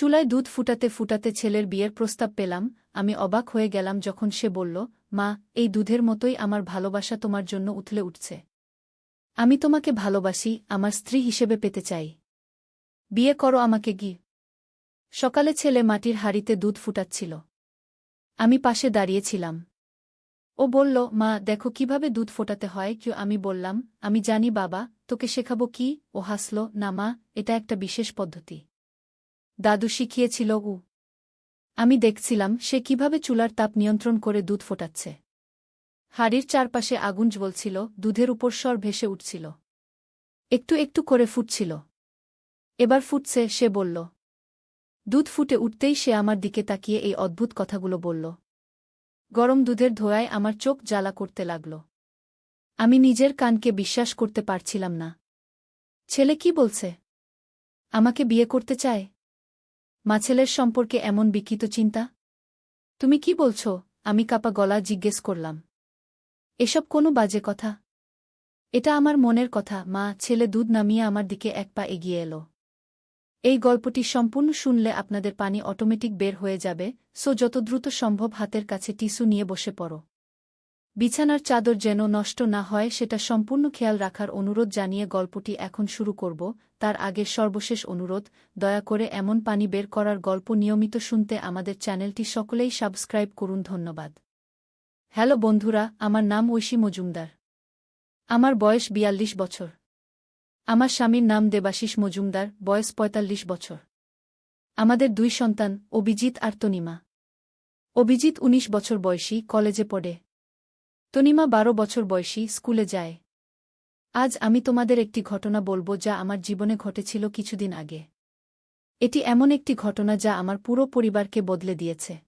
চুলায় দুধ ফুটাতে ফুটাতে ছেলের বিয়ের প্রস্তাব পেলাম, আমি অবাক হয়ে গেলাম যখন সে বলল, মা, এই দুধের মতোই আমার ভালোবাসা তোমার জন্য উথলে উঠছে। আমি তোমাকে ভালোবাসি, আমার স্ত্রী হিসেবে পেতে চাই। বিয়ে করো আমাকে গি সকালে ছেলে মাটির হাড়িতে দুধ ফুটাচ্ছিল। আমি পাশে দাঁড়িয়েছিলাম। ও বলল, মা, দেখো কীভাবে দুধ ফোটাতে হয়। কেউ আমি বললাম, আমি জানি বাবা, তোকে শেখাবো কি? ও হাসল, না মা, এটা একটা বিশেষ পদ্ধতি। দাদু শিখিয়েছিল উ আমি দেখছিলাম সে কীভাবে চুলার তাপ নিয়ন্ত্রণ করে দুধ ফোটাচ্ছে। হাড়ির চারপাশে আগুন জ্বলছিল, দুধের উপর স্বর ভেসে উঠছিল। একটু একটু করে ফুটছিল। এবার ফুটছে, সে বলল, দুধ ফুটে উঠতেই সে আমার দিকে তাকিয়ে এই অদ্ভুত কথাগুলো বলল। গরম দুধের ধোয়ায় আমার চোখ জ্বালা করতে লাগল। আমি নিজের কানকে বিশ্বাস করতে পারছিলাম না। ছেলে কি বলছে? আমাকে বিয়ে করতে চায়? মা ছেলের সম্পর্কে এমন বিকৃত চিন্তা? তুমি কি বলছ? আমি কাপা গলা জিজ্ঞেস করলাম। এসব কোনো বাজে কথা? এটা আমার মনের কথা, মা, ছেলে দুধ নামিয়ে আমার দিকে এক পা এগিয়ে এলো। এই গল্পটি সম্পূর্ণ শুনলে আপনাদের পানি অটোমেটিক বের হয়ে যাবে, সো যত দ্রুত সম্ভব হাতের কাছে টিস্যু নিয়ে বসে পড়ো। বিছানার চাদর যেন নষ্ট না হয়, সেটা সম্পূর্ণ খেয়াল রাখার অনুরোধ জানিয়ে গল্পটি এখন শুরু করব। তার আগের সর্বশেষ অনুরোধ, দয়া করে এমন পানি বের করার গল্প নিয়মিত শুনতে আমাদের চ্যানেলটি সকলেই সাবস্ক্রাইব করুন। ধন্যবাদ। হ্যালো বন্ধুরা, আমার নাম ঐশী মজুমদার। আমার বয়স বিয়াল্লিশ বছর। আমার স্বামীর নাম দেবাশিস মজুমদার, বয়স পঁয়তাল্লিশ বছর। আমাদের দুই সন্তান, অভিজিৎ আর তনিমা। অভিজিৎ ১৯ বছর বয়সী, কলেজে পড়ে। তনিমা বারো বছর বয়সী স্কুলে যায়। আজ আমি তোমাদের একটি ঘটনা বলব যা আমার জীবনে ঘটেছিল কিছুদিন আগে। এটি এমন একটি ঘটনা যা আমার পুরো পরিবারকে বদলে দিয়েছে।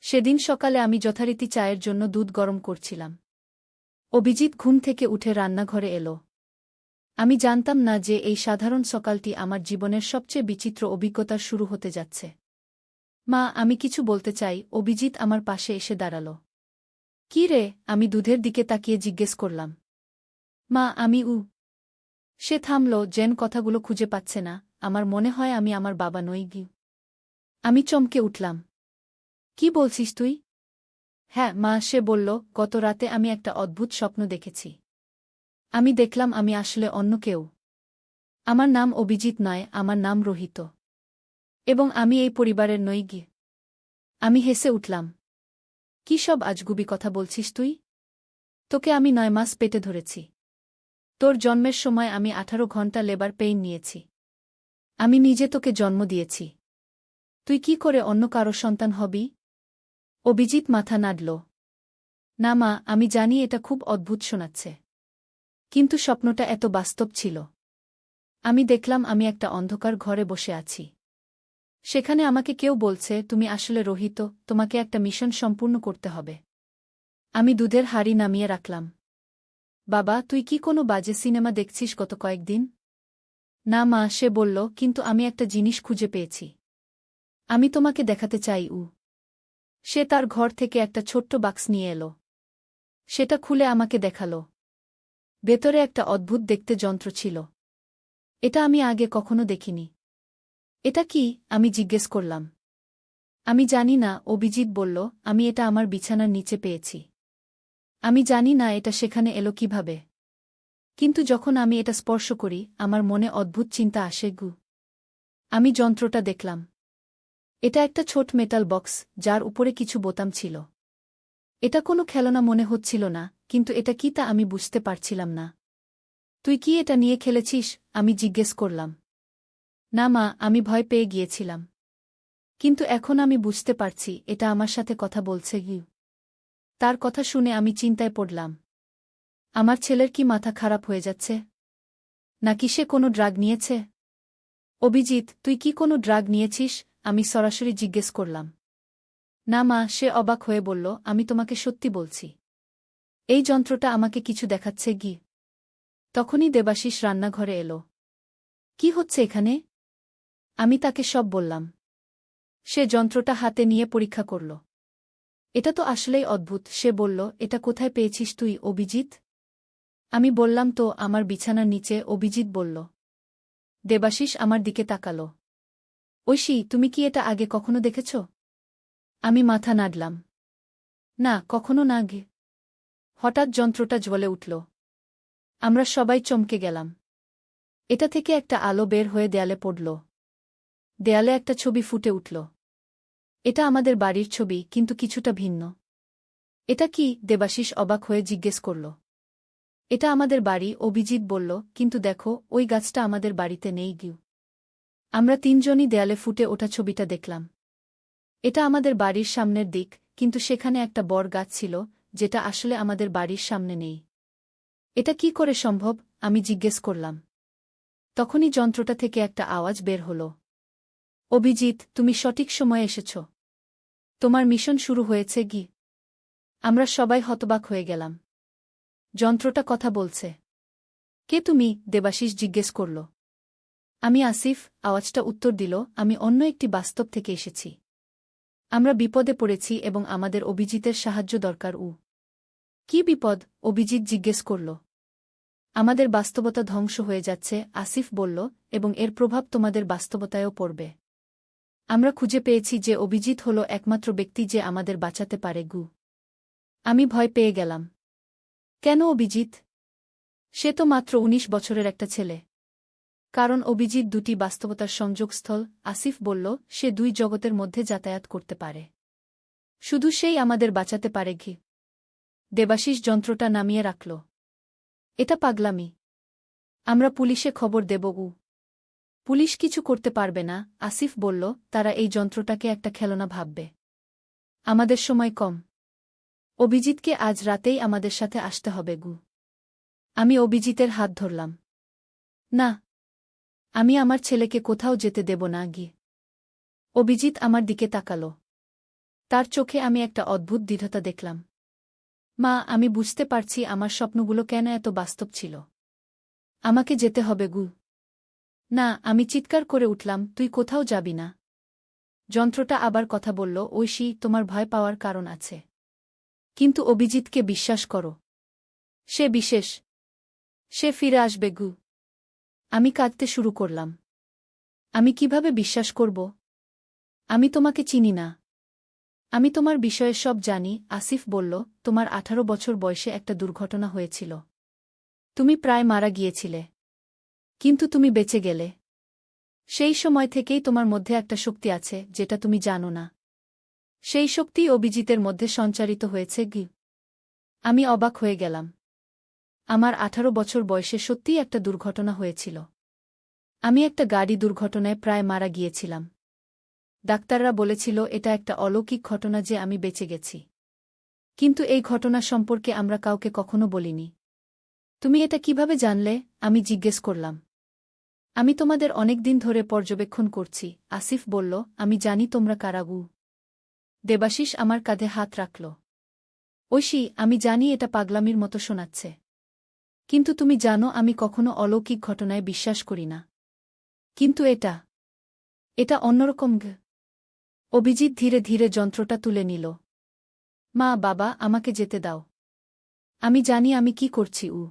সেদিন সকালে আমি যথারীতি চায়ের জন্য দুধ গরম করছিলাম। অভিজিৎ ঘুম থেকে উঠে রান্নাঘরে এলো। আমি জানতাম না যে এই সাধারণ সকালটি আমার জীবনের সবচেয়ে বিচিত্র অভিজ্ঞতা শুরু হতে যাচ্ছে। মা, আমি কিছু বলতে চাই। অভিজিৎ আমার পাশে এসে দাঁড়াল। কি রে, আমি দুধের দিকে তাকিয়ে জিজ্ঞেস করলাম। মা, আমি উ। সে থামল জেন কথাগুলো খুঁজে পাচ্ছে না। আমার মনে হয় আমি আমার বাবা নই গি আমি চমকে উঠলাম। কি বলছিস তুই? হ্যাঁ মা, সে বলল, গত রাতে আমি একটা অদ্ভুত স্বপ্ন দেখেছি। আমি দেখলাম আমি আসলে অন্য কেউ। আমার নাম অভিজিৎ নয়, আমার নাম রোহিত। এবং আমি এই পরিবারের নই গি আমি হেসে উঠলাম। কি সব আজগুবি কথা বলছিস তুই? তোকে আমি নয় মাস পেটে ধরেছি। তোর জন্মের সময় আমি আঠারো ঘণ্টা লেবার পেইন নিয়েছি। আমি নিজে তোকে জন্ম দিয়েছি। তুই কি করে অন্য কারও সন্তান হবি? অভিজিৎ মাথা নাড়ল। না মা, আমি জানি এটা খুব অদ্ভুত শোনাচ্ছে। কিন্তু স্বপ্নটা এত বাস্তব ছিল। আমি দেখলাম আমি একটা অন্ধকার ঘরে বসে আছি। সেখানে আমাকে কেউ বলছে, তুমি আসলে রোহিত, তোমাকে একটা মিশন সম্পূর্ণ করতে হবে। আমি দুধের হাড়ি নামিয়ে রাখলাম। বাবা, তুই কি কোনো বাজে সিনেমা দেখছিস গত কয়েকদিন? না মা, সে বলল, কিন্তু আমি একটা জিনিস খুঁজে পেয়েছি। আমি তোমাকে দেখাতে চাই, উ। সে তার ঘর থেকে একটা ছোট্ট বাক্স নিয়ে এলো। সেটা খুলে আমাকে দেখাল। ভেতরে একটা অদ্ভুত দেখতে যন্ত্র ছিল। এটা আমি আগে কখনো দেখিনি। এটা কি? আমি জিজ্ঞেস করলাম। আমি জানি না, অভিজিৎ বলল, আমি এটা আমার বিছানার নিচে পেয়েছি। আমি জানি না এটা সেখানে এলো কীভাবে। কিন্তু যখন আমি এটা স্পর্শ করি, আমার মনে অদ্ভুত চিন্তা আসে, গু। আমি যন্ত্রটা দেখলাম। এটা একটা ছোট মেটাল বক্স যার উপরে কিছু বোতাম ছিল। এটা কোনো খেলনা মনে হচ্ছিল না, কিন্তু এটা কি তা আমি বুঝতে পারছিলাম না। তুই কি এটা নিয়ে খেলেছিস? আমি জিজ্ঞেস করলাম। না মা, আমি ভয় পেয়ে গিয়েছিলাম। কিন্তু এখন আমি বুঝতে পারছি, এটা আমার সাথে কথা বলছে গিউ তার কথা শুনে আমি চিন্তায় পড়লাম। আমার ছেলের কি মাথা খারাপ হয়ে যাচ্ছে? নাকি সে কোনো ড্রাগ নিয়েছে? অভিজিৎ, তুই কি কোনো ড্রাগ নিয়েছিস? আমি সরাসরি জিজ্ঞেস করলাম। না মা, সে অবাক হয়ে বলল, আমি তোমাকে সত্যি বলছি। এই যন্ত্রটা আমাকে কিছু দেখাচ্ছে গি। তখনই দেবাশিস রান্নাঘরে এলো। কি হচ্ছে এখানে? আমি তাকে সব বললাম। সে যন্ত্রটা হাতে নিয়ে পরীক্ষা করল। এটা তো আসলেই অদ্ভুত। সে বলল, এটা কোথায় পেয়েছিস তুই, অভিজিৎ? আমি বললাম, তো, আমার বিছানার নিচে, অভিজিৎ বলল। দেবাশিস আমার দিকে তাকাল। ঐশী, তুমি কি এটা আগে কখনো দেখেছ? আমি মাথা নাড়লাম। না, কখনো না গে হঠাৎ যন্ত্রটা জ্বলে উঠল। আমরা সবাই চমকে গেলাম। এটা থেকে একটা আলো বের হয়ে দেয়ালে পড়ল। দেয়ালে একটা ছবি ফুটে উঠল। এটা আমাদের বাড়ির ছবি, কিন্তু কিছুটা ভিন্ন। এটা কি? দেবাশিস অবাক হয়ে জিজ্ঞেস করল। এটা আমাদের বাড়ি, অভিজিৎ বলল, কিন্তু দেখো, ওই গাছটা আমাদের বাড়িতে নেই গিউ। আমরা তিনজনই দেয়ালে ফুটে ওঠা ছবিটা দেখলাম। এটা আমাদের বাড়ির সামনের দিক, কিন্তু সেখানে একটা বড় গাছ ছিল, যেটা আসলে আমাদের বাড়ির সামনে নেই। এটা কি করে সম্ভব? আমি জিজ্ঞেস করলাম। তখনই যন্ত্রটা থেকে একটা আওয়াজ বের হল। অভিজিৎ, তুমি সঠিক সময়ে এসেছ। তোমার মিশন শুরু হয়েছে গি। আমরা সবাই হতবাক হয়ে গেলাম। যন্ত্রটা কথা বলছে। কে তুমি? দেবাশিস জিজ্ঞেস করল। আমি আসিফ, আওয়াজটা উত্তর দিল, আমি অন্য একটি বাস্তব থেকে এসেছি। আমরা বিপদে পড়েছি এবং আমাদের অভিজিতের সাহায্য দরকার উ। কি বিপদ? অভিজিৎ জিজ্ঞেস করল। আমাদের বাস্তবতা ধ্বংস হয়ে যাচ্ছে, আসিফ বলল, এবং এর প্রভাব তোমাদের বাস্তবতায়ও পড়বে। আমরা খুঁজে পেয়েছি যে অভিজিৎ হল একমাত্র ব্যক্তি যে আমাদের বাঁচাতে পারে, গু। আমি ভয় পেয়ে গেলাম। কেন অভিজিৎ? সে তো মাত্র ১৯ বছরের একটা ছেলে। কারণ অভিজিৎ দুটি বাস্তবতার সংযোগস্থল, আসিফ বলল, সে দুই জগতের মধ্যে যাতায়াত করতে পারে। শুধু সেই আমাদের বাঁচাতে পারে, ঘি। দেবাশিস যন্ত্রটা নামিয়ে রাখল। এটা পাগলামি। আমরা পুলিশে খবর দেব উ পুলিশ কিছু করতে পারবে না, আসিফ বলল, তারা এই যন্ত্রটাকে একটা খেলনা ভাববে। আমাদের সময় কম। অভিজিৎকে আজ রাতেই আমাদের সাথে আসতে হবে, গু। আমি অভিজিতের হাত ধরলাম। না। আমি আমার ছেলেকে কোথাও যেতে দেব না গিয়ে অভিজিৎ আমার দিকে তাকাল। তার চোখে আমি একটা অদ্ভুত দৃঢ়তা দেখলাম। মা, আমি বুঝতে পারছি আমার স্বপ্নগুলো কেন এত বাস্তব ছিল। আমাকে যেতে হবে, গু। না, আমি চিৎকার করে উঠলাম, তুই কোথাও যাবি না। যন্ত্রটা আবার কথা বলল, ঐশী, তোমার ভয় পাওয়ার কারণ আছে। কিন্তু অভিজিৎকে বিশ্বাস করো। সে বিশেষ। সে ফিরে আসবে, গু। আমি কাঁদতে শুরু করলাম। আমি কীভাবে বিশ্বাস করব? আমি তোমাকে চিনি না। আমি তোমার বিষয়ে সব জানি, আসিফ বলল, তোমার আঠারো বছর বয়সে একটা দুর্ঘটনা হয়েছিল। তুমি প্রায় মারা গিয়েছিলে। কিন্তু তুমি বেঁচে গেলে। সেই সময় থেকেই তোমার মধ্যে একটা শক্তি আছে, যেটা তুমি জানো না। সেই শক্তি অভিজিতের মধ্যে সঞ্চারিত হয়েছে, গি। আমি অবাক হয়ে গেলাম। আমার আঠারো বছর বয়সে সত্যিই একটা দুর্ঘটনা হয়েছিল। আমি একটা গাড়ি দুর্ঘটনায় প্রায় মারা গিয়েছিলাম। ডাক্তাররা বলেছিল, এটা একটা অলৌকিক ঘটনা যে আমি বেঁচে গেছি। কিন্তু এই ঘটনা সম্পর্কে আমরা কাউকে কখনো বলিনি। তুমি এটা কীভাবে জানলে? আমি জিজ্ঞেস করলাম। আমি তোমাদের অনেক দিন ধরে পর্যবেক্ষণ করছি, আসিফ বলল, আমি জানি তোমরা কারাগু। দেবাশিস আমার কাঁধে হাত রাখল। ঐশী, আমি জানি এটা পাগলামির মতো শোনাচ্ছে। কিন্তু তুমি জানো আমি কখনো অলৌকিক ঘটনায় বিশ্বাস করি না। কিন্তু এটা এটা অন্যরকম অভিজিৎ ধীরে ধীরে যন্ত্রটা তুলে নিল। মা, বাবা, আমাকে যেতে দাও। আমি জানি আমি কি করছি, উ।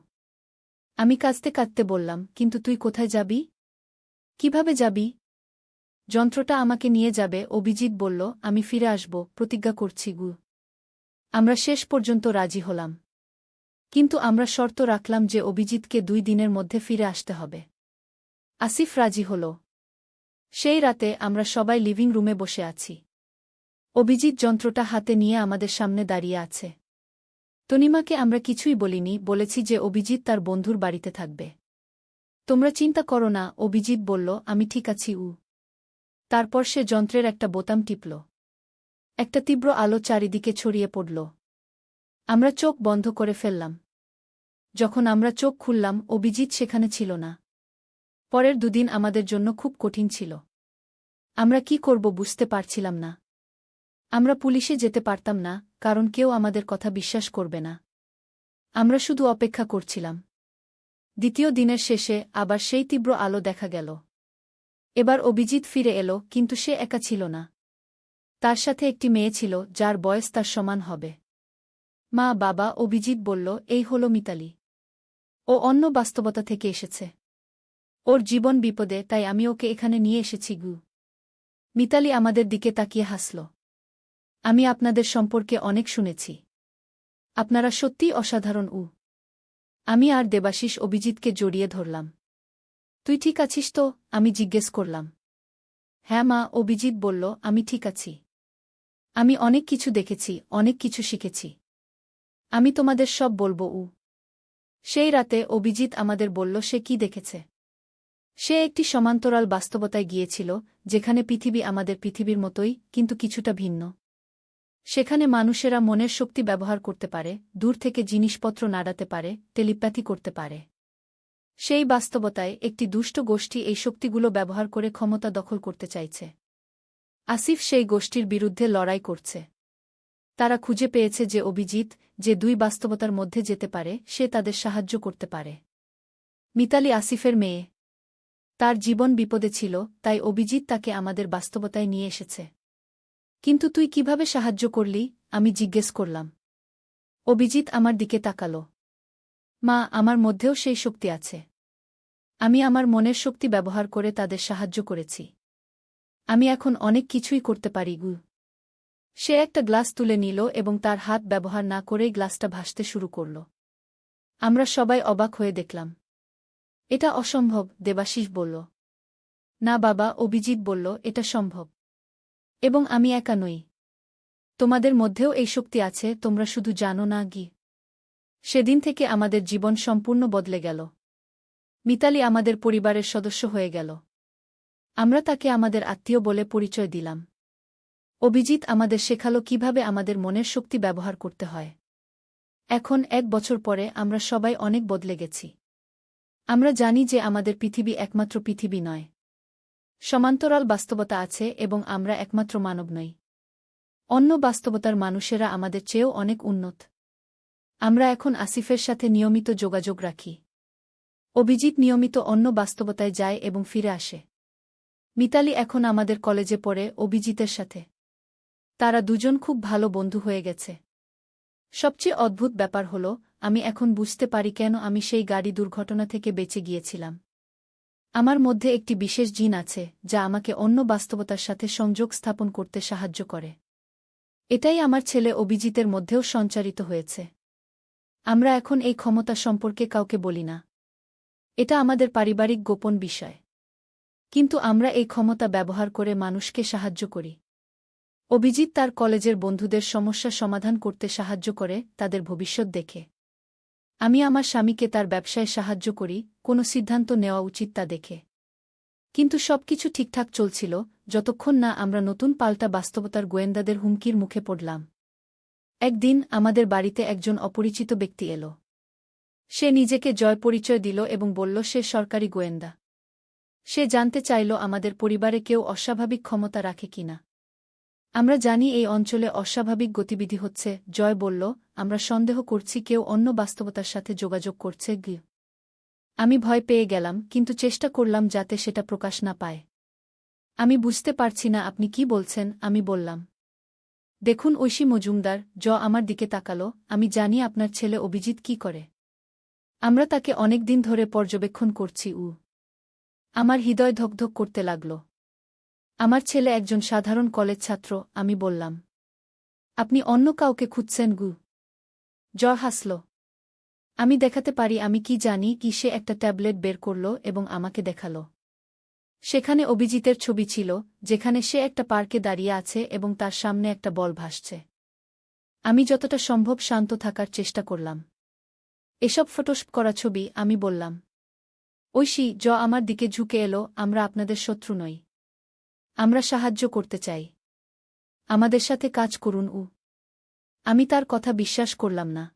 আমি কাঁদতে কাঁদতে বললাম, কিন্তু তুই কোথায় যাবি? কীভাবে যাবি? যন্ত্রটা আমাকে নিয়ে যাবে, অভিজিৎ বলল, আমি ফিরে আসব, প্রতিজ্ঞা করছি গু। আমরা শেষ পর্যন্ত রাজি হলাম। কিন্তু আমরা শর্ত রাখলাম যে অভিজিৎকে দুই দিনের মধ্যে ফিরে আসতে হবে। আসিফ রাজি হল। সেই রাতে আমরা সবাই লিভিং রুমে বসে আছি। অভিজিৎ যন্ত্রটা হাতে নিয়ে আমাদের সামনে দাঁড়িয়ে আছে। তনিমাকে আমরা কিছুই বলিনি, বলেছি যে অভিজিৎ তার বন্ধুর বাড়িতে থাকবে। তোমরা চিন্তা করো না, অভিজিৎ বলল, আমি ঠিক আছি, উ। তারপর সে যন্ত্রের একটা বোতাম টিপল। একটা তীব্র আলো চারিদিকে ছড়িয়ে পড়ল। আমরা চোখ বন্ধ করে ফেললাম। যখন আমরা চোখ খুললাম, অভিজিৎ সেখানে ছিল না। পরের দুদিন আমাদের জন্য খুব কঠিন ছিল। আমরা কি করব বুঝতে পারছিলাম না। আমরা পুলিশে যেতে পারতাম না, কারণ কেউ আমাদের কথা বিশ্বাস করবে না। আমরা শুধু অপেক্ষা করছিলাম। দ্বিতীয় দিনের শেষে আবার সেই তীব্র আলো দেখা গেল। এবার অভিজিৎ ফিরে এলো, কিন্তু সে একা ছিল না। তার সাথে একটি মেয়ে ছিল, যার বয়স তার সমান হবে। মা, বাবা, অভিজিৎ বলল, এই হল মিতালি। ও অন্য বাস্তবতা থেকে এসেছে। ওর জীবন বিপদে, তাই আমি ওকে এখানে নিয়ে এসেছি গু। মিতালি আমাদের দিকে তাকিয়ে হাসল। আমি আপনাদের সম্পর্কে অনেক শুনেছি। আপনারা সত্যিই অসাধারণ, উ। আমি আর দেবাশিস অভিজিৎকে জড়িয়ে ধরলাম। তুই ঠিক আছিস তো? আমি জিজ্ঞেস করলাম। হ্যাঁ মা, অভিজিৎ বলল, আমি ঠিক আছি। আমি অনেক কিছু দেখেছি, অনেক কিছু শিখেছি। আমি তোমাদের সব বলব, উ। সেই রাতে অভিজিৎ আমাদের বলল, সে কি দেখেছে? সে একটি সমান্তরাল বাস্তবতায় গিয়েছিল, যেখানে পৃথিবী আমাদের পৃথিবীর মতোই, কিন্তু কিছুটা ভিন্ন। সেখানে মানুষেরা মনের শক্তি ব্যবহার করতে পারে, দূর থেকে জিনিসপত্র নাড়াতে পারে, টেলিপ্যাথি করতে পারে। সেই বাস্তবতায় একটি দুষ্ট গোষ্ঠী এই শক্তিগুলো ব্যবহার করে ক্ষমতা দখল করতে চাইছে। আসিফ সেই গোষ্ঠীর বিরুদ্ধে লড়াই করছে। তারা খুঁজে পেয়েছে যে অভিজিৎ, যে দুই বাস্তবতার মধ্যে যেতে পারে, সে তাদের সাহায্য করতে পারে। মিতালি আসিফের মেয়ে। তার জীবন বিপদে ছিল, তাই অভিজিৎ তাকে আমাদের বাস্তবতায় নিয়ে এসেছে। কিন্তু তুই কীভাবে সাহায্য করলি? আমি জিজ্ঞেস করলাম। অভিজিৎ আমার দিকে তাকাল। মা, আমার মধ্যেও সেই শক্তি আছে। আমি আমার মনের শক্তি ব্যবহার করে তাদের সাহায্য করেছি। আমি এখন অনেক কিছুই করতে পারি, গু। সে একটা গ্লাস তুলে নিল এবং তার হাত ব্যবহার না করেই গ্লাসটা ভাসতে শুরু করল। আমরা সবাই অবাক হয়ে দেখলাম। এটা অসম্ভব, দেবাশিস বলল। না বাবা, অভিজিৎ বলল, এটা সম্ভব। এবং আমি একা নই। তোমাদের মধ্যেও এই শক্তি আছে, তোমরা শুধু জানো না, গি। সেদিন থেকে আমাদের জীবন সম্পূর্ণ বদলে গেল। মিতালি আমাদের পরিবারের সদস্য হয়ে গেল। আমরা তাকে আমাদের আত্মীয় বলে পরিচয় দিলাম। অভিজিৎ আমাদের শেখালো কীভাবে আমাদের মনের শক্তি ব্যবহার করতে হয়। এখন এক বছর পরে আমরা সবাই অনেক বদলে গেছি। আমরা জানি যে আমাদের পৃথিবী একমাত্র পৃথিবী নয়। সমান্তরাল বাস্তবতা আছে এবং আমরা একমাত্র মানব নই। অন্য বাস্তবতার মানুষেরা আমাদের চেয়েও অনেক উন্নত। আমরা এখন আসিফের সাথে নিয়মিত যোগাযোগ রাখি। অভিজিৎ নিয়মিত অন্য বাস্তবতায় যায় এবং ফিরে আসে। মিতালি এখন আমাদের কলেজে পড়ে অভিজিতের সাথে। তারা দুজন খুব ভালো বন্ধু হয়ে গেছে। সবচেয়ে অদ্ভুত ব্যাপার হল, আমি এখন বুঝতে পারি কেন আমি সেই গাড়ি দুর্ঘটনা থেকে বেঁচে গিয়েছিলাম। আমার মধ্যে একটি বিশেষ জিন আছে, যা আমাকে অন্য বাস্তবতার সাথে সংযোগ স্থাপন করতে সাহায্য করে। এটাই আমার ছেলে অভিজিতের মধ্যেও সঞ্চারিত হয়েছে। আমরা এখন এই ক্ষমতা সম্পর্কে কাউকে বলি না। এটা আমাদের পারিবারিক গোপন বিষয়। কিন্তু আমরা এই ক্ষমতা ব্যবহার করে মানুষকে সাহায্য করি। অভিজিৎ তার কলেজের বন্ধুদের সমস্যা সমাধান করতে সাহায্য করে, তাদের ভবিষ্যৎ দেখে। আমি আমার স্বামীকে তার ব্যবসায় সাহায্য করি, কোনো সিদ্ধান্ত নেওয়া উচিত তা দেখে। কিন্তু সবকিছু ঠিকঠাক চলছিল, যতক্ষণ না আমরা নতুন পাল্টা বাস্তবতার গোয়েন্দাদের হুমকির মুখে পড়লাম। একদিন আমাদের বাড়িতে একজন অপরিচিত ব্যক্তি এল। সে নিজেকে জয় পরিচয় দিল এবং বলল, সে সরকারি গোয়েন্দা। সে জানতে চাইল আমাদের পরিবারে কেউ অস্বাভাবিক ক্ষমতা রাখে কিনা। আমরা জানি এই অঞ্চলে অস্বাভাবিক গতিবিধি হচ্ছে, জয় বলল, আমরা সন্দেহ করছি কেউ অন্য বাস্তবতার সাথে যোগাযোগ করছে গি। আমি ভয় পেয়ে গেলাম, কিন্তু চেষ্টা করলাম যাতে সেটা প্রকাশ না পায়। আমি বুঝতে পারছি না আপনি কি বলছেন, আমি বললাম। দেখুন ঐশী মজুমদার, জ আমার দিকে তাকালো, আমি জানি আপনার ছেলে অভিজিৎ কি করে। আমরা তাকে অনেক দিন ধরে পর্যবেক্ষণ করছি, উ। আমার হৃদয় ধকধক করতে লাগল। আমার ছেলে একজন সাধারণ কলেজ ছাত্র, আমি বললাম। আপনি অন্য কাউকে খুঁজছেন, গু। জ্বর হাসল। আমি দেখাতে পারি আমি কি জানি কি সে একটা ট্যাবলেট বের করল এবং আমাকে দেখাল। সেখানে অভিজিতের ছবি ছিল, যেখানে সে একটা পার্কে দাঁড়িয়ে আছে এবং তার সামনে একটা বল ভাসছে। আমি যতটা সম্ভব শান্ত থাকার চেষ্টা করলাম। এসব ফটোস করা ছবি, আমি বললাম। ঐশী, জ আমার দিকে ঝুঁকে এলো, আমরা আপনাদের শত্রু নই। আমরা সাহায্য করতে চাই। আমাদের সাথে কাজ করুন, উ। আমি তার কথা বিশ্বাস করলাম না।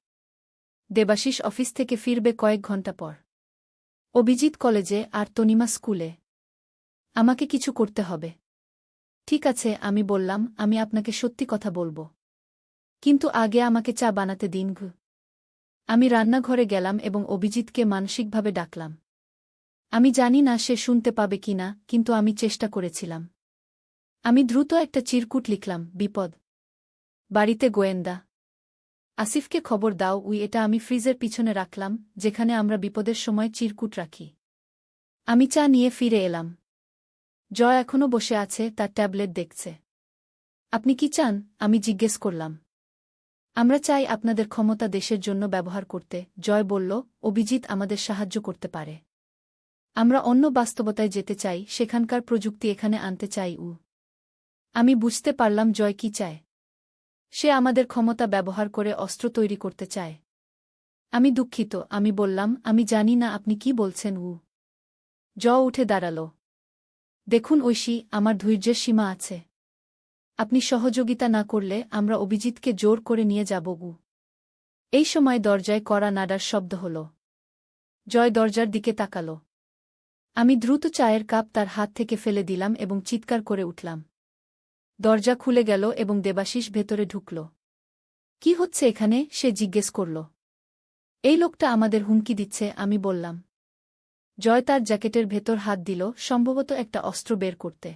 দেবাশিস অফিস থেকে ফিরবে কয়েক ঘণ্টা পর। অভিজিৎ কলেজে আর তনিমা স্কুলে। আমাকে কিছু করতে হবে। ঠিক আছে, আমি বললাম, আমি আপনাকে সত্যি কথা বলব। কিন্তু আগে আমাকে চা বানাতে দিন, ঘু। আমি রান্নাঘরে গেলাম এবং অভিজিৎকে মানসিকভাবে ডাকলাম। আমি জানি না সে শুনতে পাবে কিনা, কিন্তু আমি চেষ্টা করেছিলাম। আমি দ্রুত একটা চিরকুট লিখলাম, বিপদ। বাড়িতে গোয়েন্দা। আসিফকে খবর দাও, উই, এটা আমি ফ্রিজের পিছনে রাখলাম, যেখানে আমরা বিপদের সময় চিরকুট রাখি। আমি চা নিয়ে ফিরে এলাম। জয় এখনও বসে আছে, তার ট্যাবলেট দেখছে। আপনি কি চান? আমি জিজ্ঞেস করলাম। আমরা চাই আপনাদের ক্ষমতা দেশের জন্য ব্যবহার করতে, জয় বলল, অভিজিৎ আমাদের সাহায্য করতে পারে। আমরা অন্য বাস্তবতায় যেতে চাই, সেখানকার প্রযুক্তি এখানে আনতে চাই, উ। আমি বুঝতে পারলাম জয় কি চায়। সে আমাদের ক্ষমতা ব্যবহার করে অস্ত্র তৈরি করতে চায়। আমি দুঃখিত, আমি বললাম, আমি জানি না আপনি কি বলছেন, উ। জ উঠে দাঁড়াল। দেখুন ঐশী, আমার ধৈর্যের সীমা আছে। আপনি সহযোগিতা না করলে আমরা অভিজিৎকে জোর করে নিয়ে যাব গু এই সময় দরজায় কড়া নাডার শব্দ হল। জয় দরজার দিকে তাকাল। আমি দ্রুত চায়ের কাপ তার হাত থেকে ফেলে দিলাম এবং চিৎকার করে উঠলাম। দরজা খুলে গেল এবং দেবাশিস ভেতরে ঢুকল। কি হচ্ছে এখানে? সে জিজ্ঞেস করল। এই লোকটা আমাদের হুমকি দিচ্ছে, আমি বললাম। জয় তার জ্যাকেটের ভেতর হাত দিল, সম্ভবত একটা অস্ত্র বের করতে।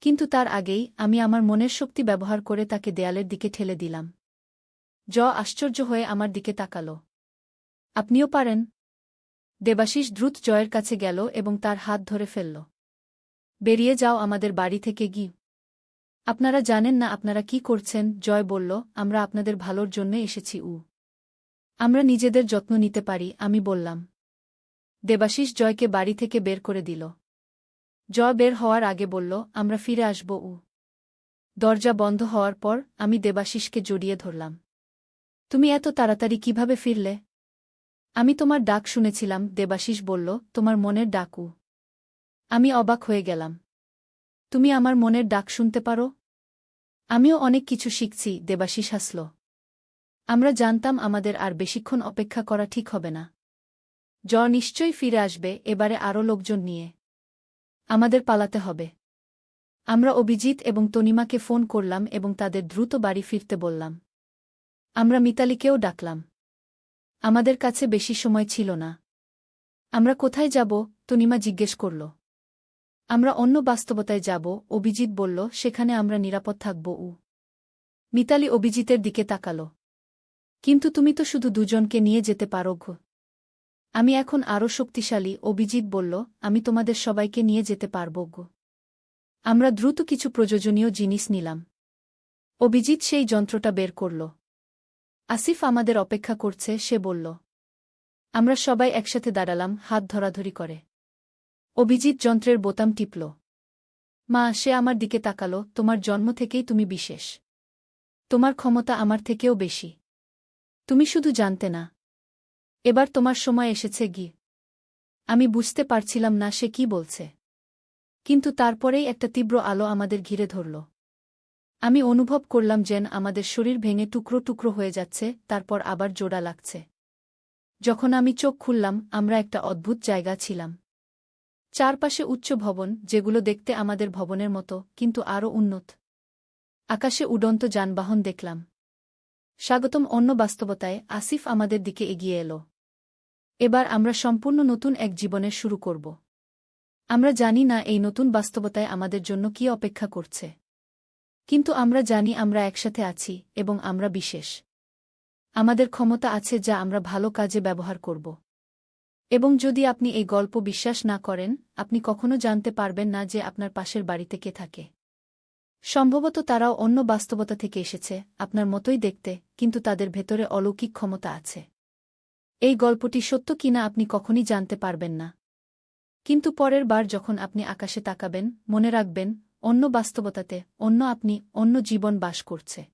কিন্তু তার আগেই আমি আমার মনের শক্তি ব্যবহার করে তাকে দেয়ালের দিকে ঠেলে দিলাম। জ আশ্চর্য হয়ে আমার দিকে তাকাল। আপনিও পারেন। দেবাশিস দ্রুত জয়ের কাছে গেল এবং তার হাত ধরে ফেলল। বেরিয়ে যাও আমাদের বাড়ি থেকে গি আপনারা জানেন না আপনারা কি করছেন, জয় বলল, আমরা আপনাদের ভালোর জন্য এসেছি, উ। আমরা নিজেদের যত্ন নিতে পারি, আমি বললাম। দেবাশিস জয়কে বাড়ি থেকে বের করে দিল। জয় বের হওয়ার আগে বলল, আমরা ফিরে আসব, উ। দরজা বন্ধ হওয়ার পর আমি দেবাশিসকে জড়িয়ে ধরলাম। তুমি এত তাড়াতাড়ি কীভাবে ফিরলে? আমি তোমার ডাক শুনেছিলাম, দেবাশিস বলল, তোমার মনের ডাকু আমি অবাক হয়ে গেলাম। তুমি আমার মনের ডাক শুনতে পারো? আমিও অনেক কিছু শিখছি, দেবাশিস হাসল। আমরা জানতাম আমাদের আর বেশিক্ষণ অপেক্ষা করা ঠিক হবে না। জ্বর নিশ্চয়ই ফিরে আসবে, এবারে আরও লোকজন নিয়ে। আমাদের পালাতে হবে। আমরা অভিজিৎ এবং তনিমাকে ফোন করলাম এবং তাদের দ্রুত বাড়ি ফিরতে বললাম। আমরা মিতালিকেও ডাকলাম। আমাদের কাছে বেশি সময় ছিল না। আমরা কোথায় যাব? তনিমা জিজ্ঞেস করল। আমরা অন্য বাস্তবতায় যাব, অভিজিৎ বলল, সেখানে আমরা নিরাপদ থাকব, উ। মিতালি অভিজিতের দিকে তাকাল। কিন্তু তুমি তো শুধু দুজনকে নিয়ে যেতে পারো, ঘ। আমি এখন আরও শক্তিশালী, অভিজিৎ বলল, আমি তোমাদের সবাইকে নিয়ে যেতে পারব গো আমরা দ্রুত কিছু প্রয়োজনীয় জিনিস নিলাম। অভিজিৎ সেই যন্ত্রটা বের করল। আসিফ আমাদের অপেক্ষা করছে, সে বলল, আমরা সবাই একসাথে দাঁড়ালাম, হাত ধরাধরি করে। অভিজিৎ যন্ত্রের বোতাম টিপল। মা, সে আমার দিকে তাকালো, তোমার জন্ম থেকেই তুমি বিশেষ। তোমার ক্ষমতা আমার থেকেও বেশি। তুমি শুধু জানতে না। এবার তোমার সময় এসেছে গি আমি বুঝতে পারছিলাম না সে কি বলছে। কিন্তু তারপরেই একটা তীব্র আলো আমাদের ঘিরে ধরল। আমি অনুভব করলাম যেন আমাদের শরীর ভেঙে টুকরো টুকরো হয়ে যাচ্ছে, তারপর আবার জোড়া লাগছে। যখন আমি চোখ খুললাম, আমরা একটা অদ্ভুত জায়গা ছিলাম। চারপাশে উচ্চ ভবন, যেগুলো দেখতে আমাদের ভবনের মতো, কিন্তু আরও উন্নত। আকাশে উডন্ত যানবাহন দেখলাম। স্বাগতম অন্য বাস্তবতায়, আসিফ আমাদের দিকে এগিয়ে এলো। এবার আমরা সম্পূর্ণ নতুন এক জীবনের শুরু করব। আমরা জানি না এই নতুন বাস্তবতায় আমাদের জন্য কি অপেক্ষা করছে। কিন্তু আমরা জানি আমরা একসাথে আছি, এবং আমরা বিশেষ। আমাদের ক্ষমতা আছে যা আমরা ভালো কাজে ব্যবহার করব। এবং যদি আপনি এই গল্প বিশ্বাস না করেন, আপনি কখনো জানতে পারবেন না যে আপনার পাশের বাড়িতে কে থাকে। সম্ভবত তারাও অন্য বাস্তবতা থেকে এসেছে, আপনার মতোই দেখতে, কিন্তু তাদের ভেতরে অলৌকিক ক্ষমতা আছে। এই গল্পটি সত্য কিনা আপনি কখনই জানতে পারবেন না। কিন্তু পরের বার যখন আপনি আকাশে তাকাবেন, মনে রাখবেন, অন্য বাস্তবতাতে অন্য আপনি অন্য জীবন বাস করছে।